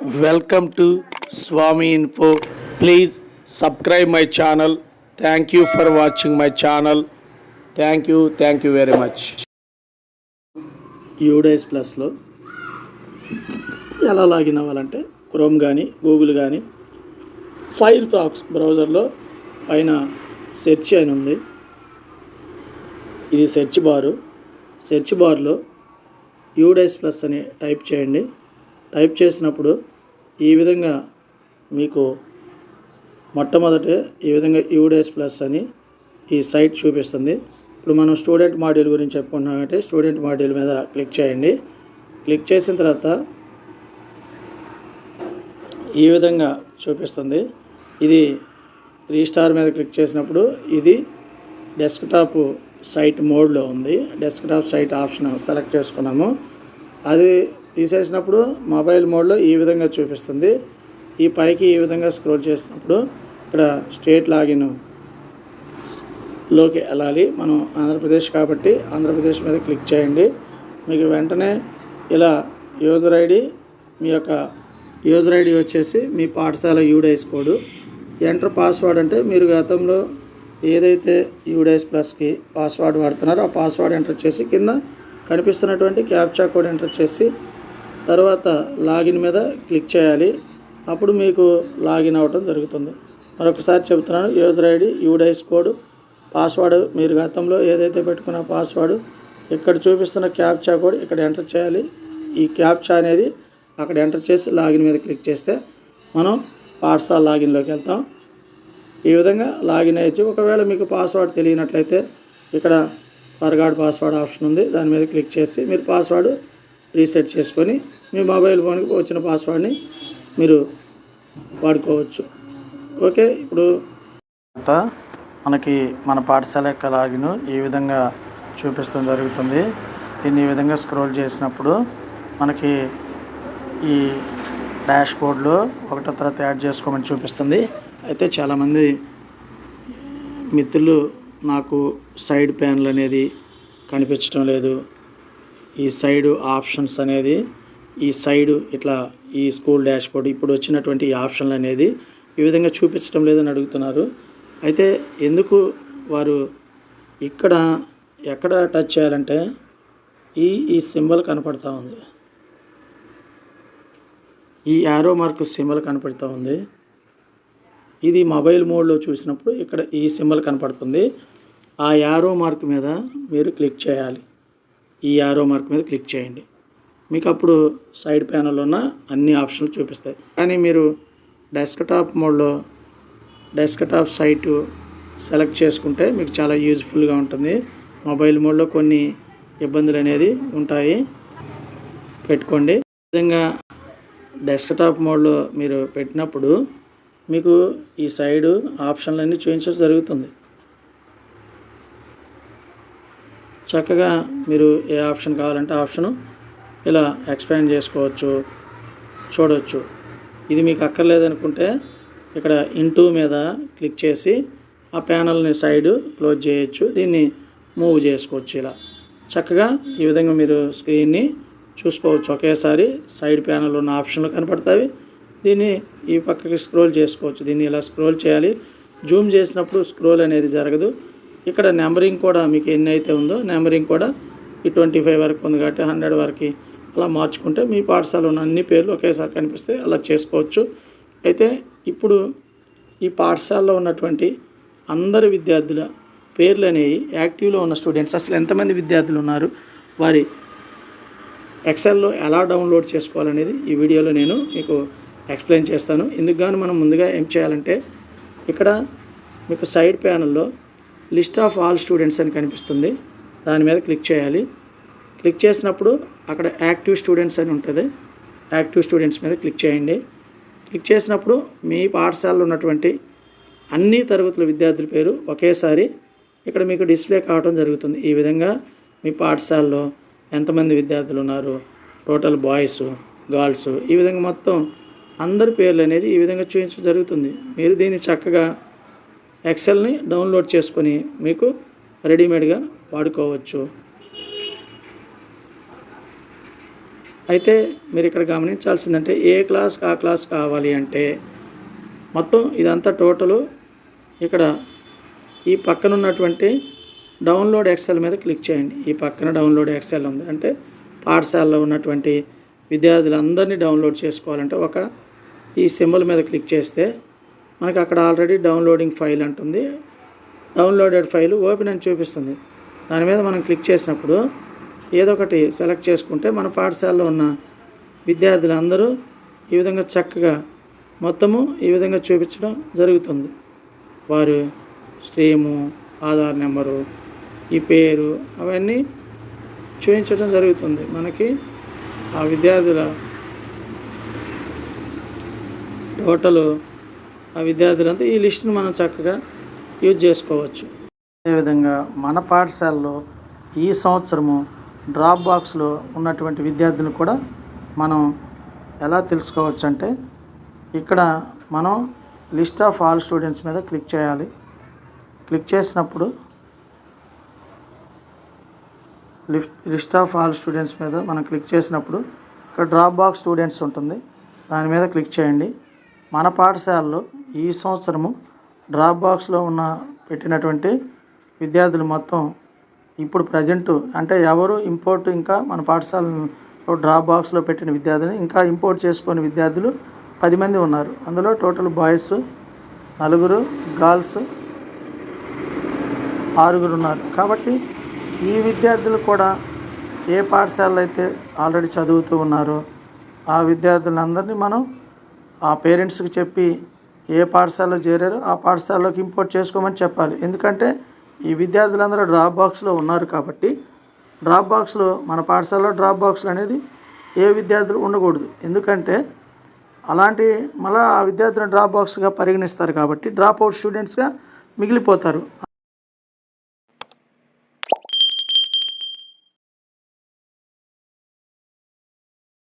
Welcome to Swami info. Please subscribe my channel. Thank you for watching my channel thank you thank you very much UDISE ప్లస్లో ఎలా login అవ్వాలంటే chrome కానీ Google కానీ fire pox బ్రౌజర్లో పైన search అని ఉంది. ఇది సెర్చ్ బారు సెర్చ్ బార్లో యూడేస్ ప్లస్ అని టైప్ చేయండి. టైప్ చేసినప్పుడు ఈ విధంగా మీకు మొట్టమొదట ఈ విధంగా యూడేస్ ప్లస్ అని ఈ సైట్ చూపిస్తుంది. ఇప్పుడు మనం స్టూడెంట్ మాడ్యూల్ గురించి చెప్పుకున్నామంటే స్టూడెంట్ మాడ్యూల్ మీద క్లిక్ చేయండి. క్లిక్ చేసిన తర్వాత ఈ విధంగా చూపిస్తుంది. ఇది త్రీ స్టార్ మీద క్లిక్ చేసినప్పుడు ఇది డెస్క్టాప్ సైట్ మోడ్లో ఉంది. డెస్క్టాప్ సైట్ ఆప్షన్ సెలెక్ట్ చేసుకున్నాము. అది తీసేసినప్పుడు మొబైల్ మోడ్లో ఈ విధంగా చూపిస్తుంది. ఈ పైకి ఈ విధంగా స్క్రోల్ చేసినప్పుడు ఇక్కడ స్టేట్ లాగిన్లోకి వెళ్ళాలి. మనం ఆంధ్రప్రదేశ్ కాబట్టి ఆంధ్రప్రదేశ్ మీద క్లిక్ చేయండి. మీకు వెంటనే ఇలా యూజర్ ఐడి మీ యొక్క యూజర్ ఐడి వచ్చేసి మీ పాఠశాల యూడైస్ కోడ్. ఎంటర్ పాస్వర్డ్ అంటే మీరు గతంలో ఏదైతే యూడైస్ ప్లస్కి పాస్వర్డ్ వాడుతున్నారో ఆ పాస్వర్డ్ ఎంటర్ చేసి కింద కనిపిస్తున్నటువంటి క్యాప్చా కోడ్ ఎంటర్ చేసి తర్వాత లాగిన్ మీద క్లిక్ చేయాలి. అప్పుడు మీకు లాగిన్ అవ్వటం జరుగుతుంది. మరొకసారి చెబుతున్నాను user ID UDISE code password మీరు గతంలో ఏదైతే పెట్టుకున్న పాస్వర్డ్ ఇక్కడ చూపిస్తున్న క్యాప్చా కోడ్ ఇక్కడ ఎంటర్ చేయాలి. ఈ క్యాప్చా అనేది అక్కడ ఎంటర్ చేసి లాగిన్ మీద క్లిక్ చేస్తే మనం పాఠశాల లాగిన్లోకి వెళ్తాం. ఈ విధంగా లాగిన్ అయ్యి ఒకవేళ మీకు పాస్వర్డ్ తెలియనట్లయితే ఇక్కడ ఫర్గాడ్ పాస్వర్డ్ ఆప్షన్ ఉంది. దాని మీద క్లిక్ చేసి మీరు పాస్వర్డ్ రీసెట్ చేసుకొని మీ మొబైల్ ఫోన్కి వచ్చిన పాస్వర్డ్ని మీరు వాడుకోవచ్చు. ఓకే ఇప్పుడు తర్వాత మనకి మన పాఠశాల యొక్క లాగిన్ ఈ విధంగా చూపిస్తూ జరుగుతుంది దీన్ని ఈ విధంగా స్క్రోల్ చేసినప్పుడు మనకి ఈ డాష్ బోర్డ్లో ఒకటో తర్వాత యాడ్ చేసుకోమని చూపిస్తుంది. అయితే చాలామంది మిత్రులు నాకు సైడ్ ప్యానల్ అనేది కనిపించడం లేదు ఈ సైడ్ ఆప్షన్స్ అనేది ఈ సైడు ఇట్లా ఈ స్కూల్ డాష్బోర్డ్ ఇప్పుడు వచ్చినటువంటి ఈ ఆప్షన్లు అనేది ఈ విధంగా చూపించడం లేదని అడుగుతున్నారు. అయితే ఎందుకు వారు ఇక్కడ ఎక్కడ టచ్ చేయాలంటే ఈ ఈ సింబల్ కనపడతా ఉంది. ఈ యారో మార్క్ సింబల్ కనపడుతూ ఉంది. ఇది మొబైల్ మోడ్లో చూసినప్పుడు ఇక్కడ ఈ సింబల్ కనపడుతుంది. ఆ యారో మార్క్ మీద మీరు క్లిక్ చేయాలి. ఈ యారో మార్క్ మీద క్లిక్ చేయండి. మీకు అప్పుడు సైడ్ ప్యానల్లో ఉన్న అన్ని ఆప్షన్లు చూపిస్తాయి. కానీ మీరు డెస్క్టాప్ మోడ్లో డెస్క్టాప్ సైటు సెలెక్ట్ చేసుకుంటే మీకు చాలా యూజ్ఫుల్గా ఉంటుంది. మొబైల్ మోడ్లో కొన్ని ఇబ్బందులు అనేది ఉంటాయి. పెట్టుకోండి. విధంగా డెస్క్టాప్ మోడ్లో మీరు పెట్టినప్పుడు మీకు ఈ సైడు ఆప్షన్లన్నీ చూపించడం జరుగుతుంది. చక్కగా మీరు ఏ ఆప్షన్ కావాలంటే ఆప్షను ఇలా ఎక్స్పాండ్ చేసుకోవచ్చు చూడవచ్చు ఇది మీకు అక్కర్లేదనుకుంటే ఇక్కడ ఇంటూ మీద క్లిక్ చేసి ఆ ప్యానల్ని సైడ్ క్లోజ్ చేయొచ్చు దీన్ని మూవ్ చేసుకోవచ్చు ఇలా. చక్కగా ఈ విధంగా మీరు స్క్రీన్ని చూసుకోవచ్చు. ఒకేసారి సైడ్ ప్యానల్ ఉన్న ఆప్షన్లు కనపడతాయి. దీన్ని ఈ పక్కకి స్క్రోల్ చేసుకోవచ్చు. దీన్ని ఇలా స్క్రోల్ చేయాలి. జూమ్ చేసినప్పుడు స్క్రోల్ అనేది జరగదు. ఇక్కడ నెంబరింగ్ కూడా మీకు ఎన్ని అయితే ఉందో నెంబరింగ్ కూడా ఈ ట్వంటీ ఫైవ్ వరకు ఉంది కాబట్టి హండ్రెడ్ వరకు అలా మార్చుకుంటే మీ పాఠశాల ఉన్న అన్ని పేర్లు ఒకేసారి కనిపిస్తే అలా చేసుకోవచ్చు. అయితే ఇప్పుడు ఈ పాఠశాలలో ఉన్నటువంటి అందరి విద్యార్థుల పేర్లు అనేవి యాక్టివ్లో ఉన్న స్టూడెంట్స్. అసలు ఎంతమంది విద్యార్థులు ఉన్నారు? వారి ఎక్సెల్లో ఎలా డౌన్లోడ్ చేసుకోవాలనేది ఈ వీడియోలో నేను మీకు ఎక్స్ప్లెయిన్ చేస్తాను. ఇందుకు మనం ముందుగా ఏం చేయాలంటే ఇక్కడ మీకు సైడ్ ప్యానల్లో లిస్ట్ ఆఫ్ ఆల్ స్టూడెంట్స్ అని కనిపిస్తుంది. దాని మీద క్లిక్ చేయాలి. క్లిక్ చేసినప్పుడు అక్కడ యాక్టివ్ స్టూడెంట్స్ అని ఉంటుంది. యాక్టివ్ స్టూడెంట్స్ మీద క్లిక్ చేయండి. క్లిక్ చేసినప్పుడు మీ పాఠశాలలో ఉన్నటువంటి అన్ని తరగతుల విద్యార్థుల పేరు ఒకేసారి ఇక్కడ మీకు డిస్ప్లే కావడం జరుగుతుంది. ఈ విధంగా మీ పాఠశాలలో ఎంతమంది విద్యార్థులు ఉన్నారు? టోటల్ బాయ్స్ గర్ల్స్ ఈ విధంగా మొత్తం అందరి పేర్లు అనేది ఈ విధంగా చూపించడం జరుగుతుంది. మీరు దీన్ని చక్కగా ఎక్సెల్ని డౌన్లోడ్ చేసుకొని మీకు రెడీమేడ్గా వాడుకోవచ్చు. అయితే మీరు ఇక్కడ గమనించాల్సిందంటే ఏ క్లాస్ ఆ క్లాస్ కావాలి అంటే మొత్తం ఇదంతా టోటలు ఇక్కడ ఈ పక్కన ఉన్నటువంటి డౌన్లోడ్ ఎక్సెల్ మీద క్లిక్ చేయండి. ఈ పక్కన డౌన్లోడ్ ఎక్సెల్ ఉంది. అంటే పాఠశాలలో ఉన్నటువంటి విద్యార్థులందరినీ డౌన్లోడ్ చేసుకోవాలంటే ఒక ఈ సింబల్ మీద క్లిక్ చేస్తే మనకి అక్కడ ఆల్రెడీ డౌన్లోడింగ్ ఫైల్ అంటుంది. డౌన్లోడెడ్ ఫైల్ ఓపెన్ అని చూపిస్తుంది. దాని మీద మనం క్లిక్ చేసినప్పుడు ఏదో ఒకటి సెలెక్ట్ చేసుకుంటే మన పాఠశాలలో ఉన్న విద్యార్థులందరూ ఈ విధంగా చక్కగా మొత్తము ఈ విధంగా చూపించడం జరుగుతుంది. వారు స్ట్రీము ఆధార్ నెంబరు ఈ పేరు అవన్నీ చూపించడం జరుగుతుంది. మనకి ఆ విద్యార్థుల టోటల్ విద్యార్థులంతా ఈ లిస్ట్ని మనం చక్కగా యూజ్ చేసుకోవచ్చు. అదేవిధంగా మన పాఠశాలలో ఈ సంవత్సరము డ్రాప్ బాక్స్లో ఉన్నటువంటి విద్యార్థులను కూడా మనం ఎలా తెలుసుకోవచ్చు అంటే ఇక్కడ మనం లిస్ట్ ఆఫ్ ఆల్ స్టూడెంట్స్ మీద క్లిక్ చేయాలి. క్లిక్ చేసినప్పుడు లిస్ట్ ఆఫ్ ఆల్ స్టూడెంట్స్ మీద మనం క్లిక్ చేసినప్పుడు ఇక్కడ డ్రాప్ బాక్స్ స్టూడెంట్స్ ఉంటుంది. దాని మీద క్లిక్ చేయండి. మన పాఠశాలలో ఈ సంవత్సరము డ్రాప్ బాక్స్లో ఉన్న పెట్టినటువంటి విద్యార్థులు మొత్తం ఇప్పుడు ప్రజెంట్ అంటే ఎవరు ఇంపోర్ట్ ఇంకా మన పాఠశాలలో డ్రాప్ బాక్స్లో పెట్టిన విద్యార్థులు ఇంకా ఇంపోర్ట్ చేసుకుని విద్యార్థులు పది మంది ఉన్నారు. అందులో టోటల్ బాయ్స్ నలుగురు గర్ల్స్ ఆరుగురు ఉన్నారు. కాబట్టి ఈ విద్యార్థులు కూడా ఏ పాఠశాలలో అయితే ఆల్రెడీ చదువుతూ ఉన్నారో ఆ విద్యార్థులందరినీ మనం ఆ పేరెంట్స్కి చెప్పి ఏ పాఠశాలలో చేరారో ఆ పాఠశాలలోకి ఇంపోర్ట్ చేసుకోమని చెప్పాలి. ఎందుకంటే ఈ విద్యార్థులందరూ డ్రాప్ బాక్స్లో ఉన్నారు కాబట్టి డ్రాప్ బాక్స్లో మన పాఠశాలలో డ్రాప్ బాక్స్లు అనేది ఏ విద్యార్థులు ఉండకూడదు. ఎందుకంటే అలాంటి మళ్ళీ ఆ విద్యార్థులను డ్రాప్ బాక్స్గా పరిగణిస్తారు కాబట్టి డ్రాప్ అవుట్ స్టూడెంట్స్గా మిగిలిపోతారు.